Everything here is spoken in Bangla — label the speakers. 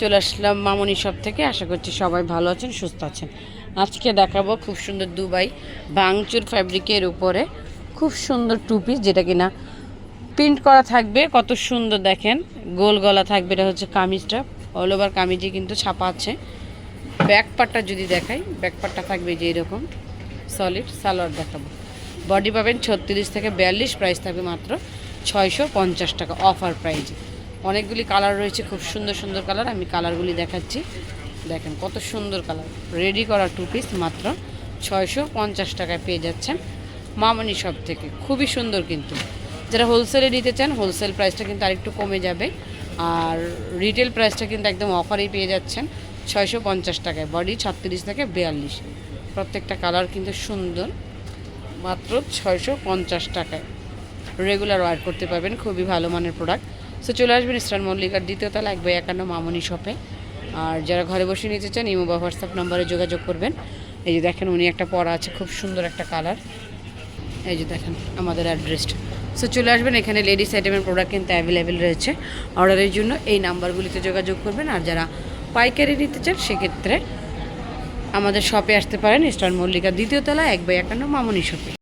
Speaker 1: চলে আসলাম মামনি সব থেকে। আশা করছি সবাই ভালো আছেন, সুস্থ আছেন। আজকে দেখাবো খুব সুন্দর দুবাই বাংচুর ফ্যাব্রিকের উপরে। খুব সুন্দর টু পিস যেটা কিনা প্রিন্ট করা থাকবে, কত সুন্দর দেখেন। গোল গলা থাকবে, এটা হচ্ছে কামিজটা। অল ওভার কামিজে কিন্তু ছাপা আছে। ব্যাক পার্টটা যদি দেখাই ব্যাক পার্টটা থাকবে যে এরকম। সলিড সালোয়ার দেখাবো। বডি পাবেন ছত্রিশ থেকে বিয়াল্লিশ প্রাইস থাকবে মাত্র ছয়শো পঞ্চাশ টাকা অফার প্রাইজে অনেকগুলি কালার রয়েছে, খুব সুন্দর সুন্দর কালার আমি কালারগুলি দেখাচ্ছি। দেখেন কত সুন্দর কালার রেডি করা টু পিস মাত্র ছয়শো পঞ্চাশ টাকায় পেয়ে যাচ্ছেন মামনি শপ থেকে। খুবই সুন্দর কিন্তু। যারা হোলসেলে নিতে চান হোলসেল প্রাইসটা কিন্তু আরেকটু কমে যাবে। আর রিটেল প্রাইসটা কিন্তু একদম অফারেই পেয়ে যাচ্ছেন ছয়শো পঞ্চাশ টাকায়। বডি ছত্রিশ থেকে বিয়াল্লিশ। প্রত্যেকটা কালার কিন্তু সুন্দর। মাত্র ছয়শো পঞ্চাশ টাকায়। রেগুলার ওয়ার করতে পারবেন, খুবই ভালো মানের প্রোডাক্ট সো চলে আসবেন ইস্টার্ন মল্লিকার দ্বিতীয় তলা, এক বাই একান্ন মামনি শপে আর যারা ঘরে বসে নিতে চান, ইমো বা হোয়াটসঅ্যাপ নম্বরে যোগাযোগ করবেন। এই যে দেখেন, উনি একটা পরা আছে, খুব সুন্দর একটা কালার এই যে দেখেন, আমাদের অ্যাড্রেসটা সো চলে আসবেন, এখানে লেডিস আইটেমের প্রোডাক্ট কিন্তু অ্যাভেলেবেল রয়েছে। অর্ডারের জন্য এই নাম্বারগুলিতে যোগাযোগ করবেন। আর যারা পাইকারি নিতে চান, সেক্ষেত্রে আমাদের শপে আসতে পারেন ইস্টার্ন মল্লিকা দ্বিতীয় তলা, এক বাই একান্ন মামনি শপে